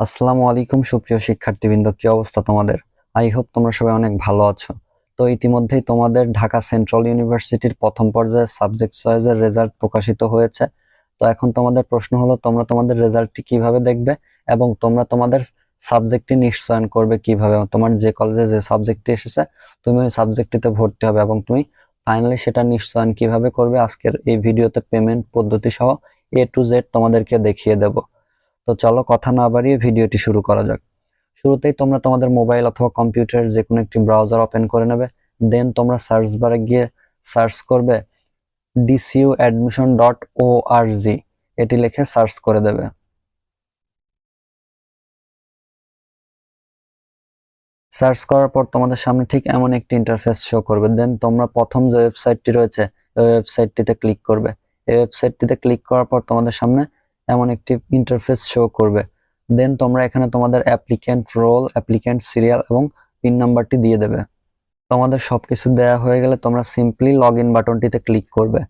আসসালামু আলাইকুম, সুপ্রিয় শিক্ষার্থীবৃন্দ, কি অবস্থা তোমাদের? আই হোপ তোমরা সবাই অনেক ভালো আছো। তো ইতিমধ্যেই তোমাদের ঢাকা সেন্ট্রাল ইউনিভার্সিটির প্রথম পর্যায়ে সাবজেক্ট চয়েসের রেজাল্ট প্রকাশিত হয়েছে। তো এখন তোমাদের প্রশ্ন হলো, তোমরা তোমাদের রেজাল্টটি কীভাবে দেখবে এবং তোমরা তোমাদের সাবজেক্টটি নিশ্চয়ন করবে কীভাবে? তোমার যে কলেজে যে সাবজেক্টটি এসেছে, তুমি ওই সাবজেক্টটিতে ভর্তি হবে এবং তুমি ফাইনালি সেটা নিশ্চয়ন কীভাবে করবে? আজকের এই ভিডিওতে পেমেন্ট পদ্ধতি সহ এ টু জেড তোমাদেরকে দেখিয়ে দেবো। তো চলো কথা না বাড়িয়ে ভিডিওটি শুরু করা যাক। শুরুতেই তোমরা তোমাদের মোবাইল অথবা কম্পিউটারের যে কোনো একটি ব্রাউজার ওপেন করে নেবে দেন তোমরা সার্চ বারে গিয়ে সার্চ করবে ডিসিউ অ্যাডমিশন ডট ও আর জি এটি লিখে সার্চ করে দেবে। সার্চ করার পর তোমাদের সামনে ঠিক এমন একটি ইন্টারফেস শো করবে দেন তোমরা প্রথম যে ওয়েবসাইটটি রয়েছে, ওই ওয়েবসাইটটিতে ক্লিক করবে। এই ওয়েবসাইটটিতে ক্লিক করার পর তোমাদের সামনে এমন একটি ইন্টারফেস শো করবে। দেন তোমরা এখানে তোমাদের অ্যাপ্লিক্যান্ট রোল অ্যাপ্লিক্যান্ট সিরিয়াল এবং পিন নাম্বারটি দিয়ে দেবে। তোমাদের সবকিছু দেওয়া হয়ে গেলে তোমরা সিম্পলি লগ ইন বাটনটিতে ক্লিক করবে।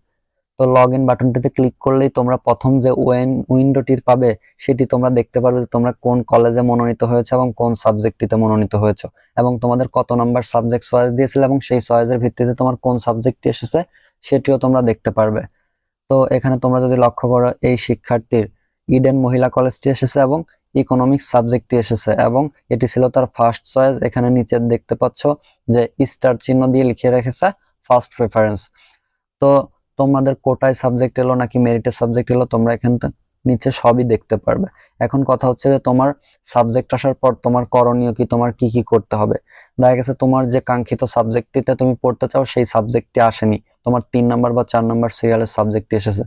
তো লগ ইন বাটনটিতে ক্লিক করলেই তোমরা প্রথম যে ওয়েন উইন্ডোটির পাবে, সেটি তোমরা দেখতে পারবে যে তোমরা কোন কলেজে মনোনীত হয়েছে এবং কোন সাবজেক্টটিতে মনোনীত হয়েছে। এবং তোমাদের কত নাম্বার সাবজেক্ট চয়েস দিয়েছিল এবং সেই চয়েসের ভিত্তিতে তোমার কোন সাবজেক্টটি এসেছে, সেটিও তোমরা দেখতে পারবে। তো এখানে তোমরা যদি লক্ষ্য করো, এই শিক্ষার্থীর ইডেন মহিলা কলেজটি এসেছে এবং ইকোনমিক্স সাবজেক্টটি এসেছে এবং এটি ছিল তার ফার্স্ট চয়েস এখানে নিচে দেখতে পাচ্ছ যে স্টার চিহ্ন দিয়ে লিখে রেখেছে ফার্স্ট প্রেফারেন্স তো তোমাদের কোটায় সাবজেক্ট এলো নাকি মেরিটের সাবজেক্ট এলো, তোমরা এখানে নিচে সবই দেখতে পারবে। এখন কথা হচ্ছে যে তোমার সাবজেক্ট আসার পর তোমার করণীয় কি, তোমার কি কি করতে হবে? দেখা গেছে তোমার যে কাঙ্ক্ষিত সাবজেক্টটিতে তুমি পড়তে চাও, সেই সাবজেক্টটি আসেনি। তোমার তিন নাম্বার বা চার নাম্বার সিরিয়ালের সাবজেক্টটি এসেছে।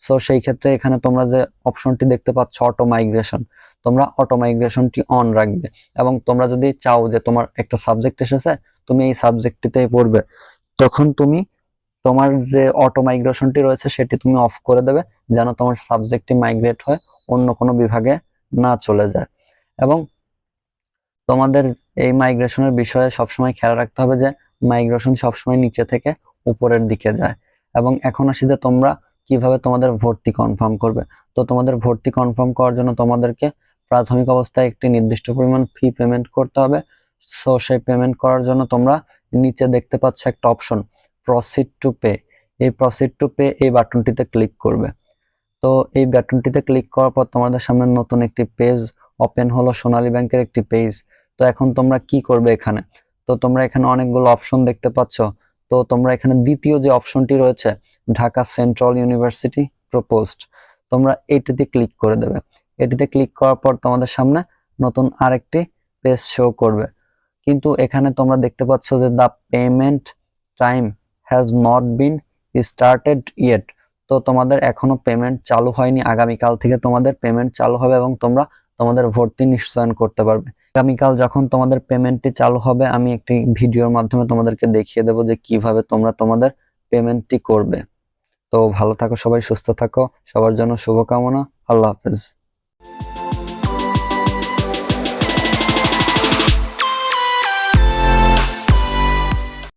সো সেই ক্ষেত্রে এখানে তোমরা যে অপশনটি দেখতে পাচ্ছ অটো মাইগ্রেশন তোমরা অটো মাইগ্রেশনটি অন রাখবে এবং তোমরা যদি চাও যে তোমার একটা সাবজেক্ট এসেছে, তুমি এই সাবজেক্টটিতেই পড়বে। তখন তুমি তোমার যে অটো মাইগ্রেশনটি রয়েছে, সেটি তুমি অফ করে দেবে, যেন তোমার সাবজেক্টটি মাইগ্রেট হয়ে, অন্য কোনো বিভাগে না চলে যায়। এবং তোমাদের এই মাইগ্রেশনের বিষয়ে সবসময় খেয়াল রাখতে হবে যে মাইগ্রেশন সবসময় নিচে থেকে উপরের দিকে যায়। এবং এখন আসি যে তোমরা কীভাবে তোমাদের ভর্তি কনফার্ম করবে। তো তোমাদের ভর্তি কনফার্ম করার জন্য তোমাদেরকে প্রাথমিক অবস্থায় একটি নির্দিষ্ট পরিমাণ ফি পেমেন্ট করতে হবে। সো সেই পেমেন্ট করার জন্য তোমরা নিচে দেখতে পাচ্ছ একটা অপশন প্রসিড টু পে এই প্রসিড টু পে এই বাটনটিতে ক্লিক করবে। তো এই বাটনটিতে ক্লিক করার পর তোমাদের সামনে নতুন একটি পেজ ওপেন হলো, সোনালী ব্যাংকের একটি পেজ তো এখন তোমরা কি করবে এখানে? তো তোমরা এখানে অনেকগুলো অপশন দেখতে পাচ্ছ। তো তোমরা এখানে দ্বিতীয় যে অপশনটি রয়েছে, ঢাকা সেন্ট্রাল ইউনিভার্সিটি প্রপোজড, তোমরা এইটিতে ক্লিক করে দেবে। এটিতে ক্লিক করার পর তোমাদের সামনে নতুন আরেকটি পেজ শো করবে। কিন্তু এখানে তোমরা দেখতে পাচ্ছ যে the payment time has not been started yet তো তোমাদের এখনও পেমেন্ট চালু হয়নি, আগামীকাল থেকে তোমাদের পেমেন্ট চালু হবে এবং তোমরা তোমাদের ভর্তি নিশ্চয়ন করতে পারবে। আগামীকাল যখন তোমাদের পেমেন্টটি চালু হবে, আমি একটি ভিডিওর মাধ্যমে তোমাদেরকে দেখিয়ে দেবো যে কীভাবে তোমরা তোমাদের পেমেন্টটি করবে। তো ভালো থাকো সবাই, সুস্থ থাকো, সবার জন্য শুভকামনা, আল্লাহ হাফেজ।